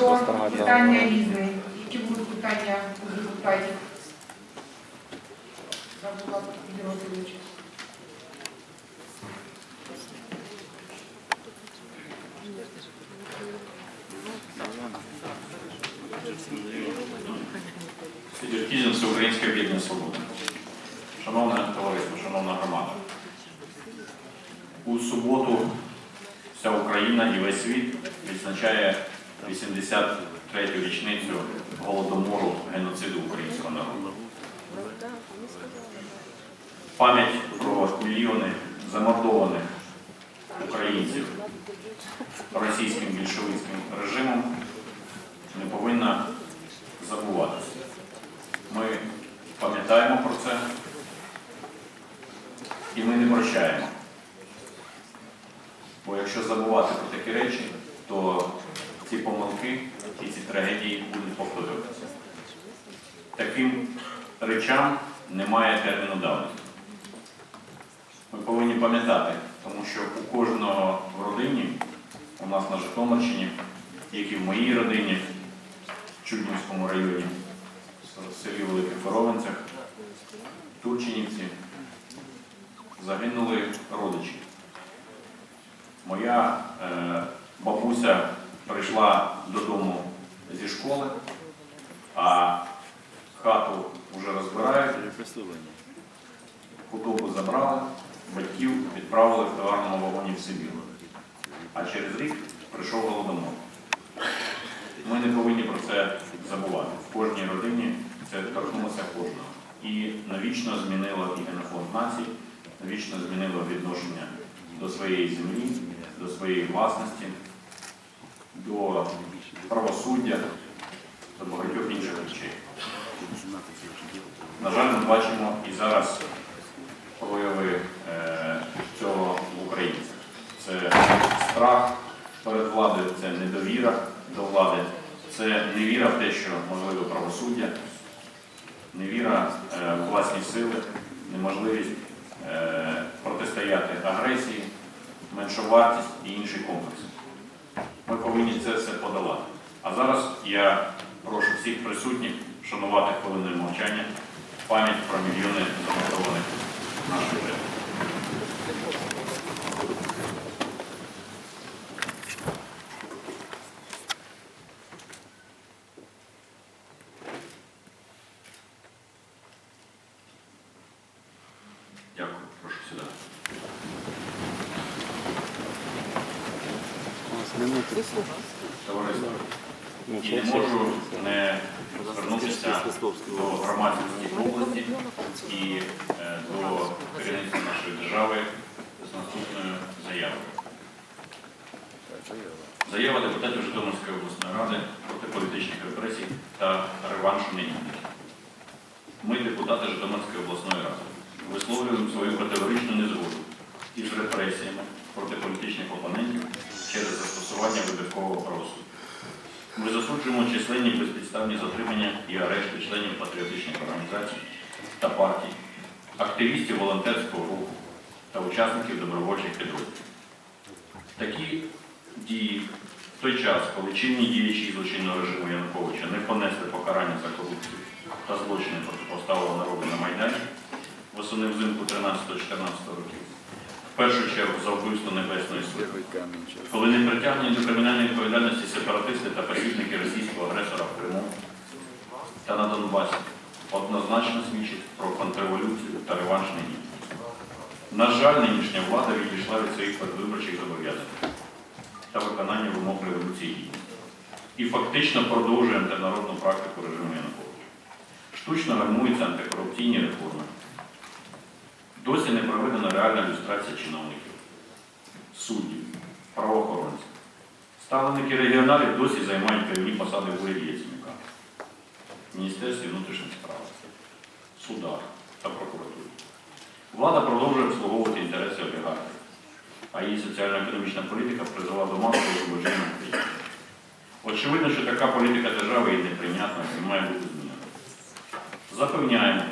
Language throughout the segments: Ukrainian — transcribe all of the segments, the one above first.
до питання різне. Які будуть питання у депутатів? Забула Ігор Васильович. Сидір Кізін, Всеукраїнське об'єднання свободи. Шановне товариство, шановна громада. У суботу вся Україна і весь світ відзначає 83-ю річницю голодомору геноциду українського народу. Пам'ять про мільйони замордованих українців російським більшовицьким режимом не повинна забуватися. Ми пам'ятаємо про це і ми не прощаємо. Бо якщо забувати про такі речі, то ці помилки і ці трагедії будуть повторюватися. Таким речам немає терміну давності. Ми повинні пам'ятати, тому що у кожного в родині, у нас на Житомирщині, як і в моїй родині, в Чуднівському районі, в селі Великих Коровинцях, Турчинівці, загинули родичі. Моя е, бабуся прийшла додому зі школи, а хату вже розбирають, худобу забрали, батьків відправили в товарному вагоні в Сибір. А через рік прийшов голодомор. Ми не повинні про це забувати. В кожній родині це торкнулося кожного. І навічно змінило і генофонд націй, навічно змінило відношення до своєї землі, до своєї власності, до правосуддя, до багатьох інших речей. На жаль, ми бачимо і зараз прояви е, цього в українцях. Це страх перед владою, це недовіра до влади, це невіра в те, що можливе правосуддя, невіра е, в власні сили, неможливість е, протистояти агресії, меншовартість і інші комплекси. Повинні це все подолати. А зараз я прошу всіх присутніх шанувати хвилиною мовчання пам'ять про мільйони замордованих нашої предків. Товариство, і не можу не звернутися до громадськості області і е, до керівництва нашої держави з наступною заявою. Заява депутатів Житомирської обласної ради проти політичних репресій та реваншу негідників. Ми, депутати Житомирської обласної ради, висловлюємо свою категоричну незгоду із репресіями проти політичних опонентів застосування вибіркового правосуддя. Ми засуджуємо численні безпідставні затримання і арешти членів патріотичних організацій та партій, активістів волонтерського руху та учасників добровольчих підрозділів. Такі дії в той час, коли чинні діячі злочинного режиму Януковича не понесли покарання за корупцію та злочини проти поставого народу на Майдані восени взимку 13-14 років, першу чергу за вбивство Небесної Сотні, коли не притягнені до кримінальної відповідальності сепаратисти та посібники російського агресора в Криму та на Донбасі, однозначно свідчить про контрреволюцію та реванш нині. На жаль, нинішня влада відійшла від своїх передвиборчих зобов'язань та виконання вимог революції Гідності. І фактично продовжує антинародну практику режиму Януковича. Штучно гальмуються антикорупційні реформи. Досі не проведена реальна люстрація чиновників, суддів, правоохоронців. Ставленики регіоналів досі займають керівні посади в Яценюка, Міністерстві внутрішніх справ, судах та прокуратурі. Влада продовжує обслуговувати інтереси олігархів, а її соціально-економічна політика призвела до масового злочину України. Очевидно, що така політика держави є неприйнятна і має бути змінена. Запевняємо,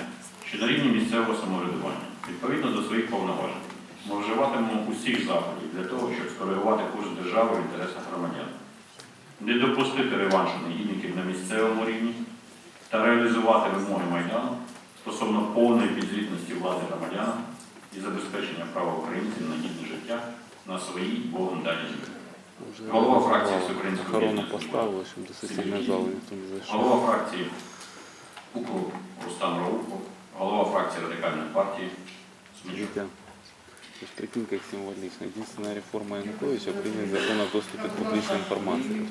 що на рівні місцевого самоврядування, відповідно до своїх повноважень, ми вживатимемо усіх заходів для того, щоб скоригувати курс держави в інтересах громадян. не допустити реваншу негідників на місцевому рівні та реалізувати вимоги Майдану стосовно повної підзвітності влади громадянам і забезпечення права українців на гідне життя на своїй Богом даній землі. Голова фракції Всеукраїнського зайшов. Голова фракції УКРУ Рустам голова фракції Радикальної партії есть прикинь, как символично. Единственная реформа Януковича принять закон о доступе к публичной информации,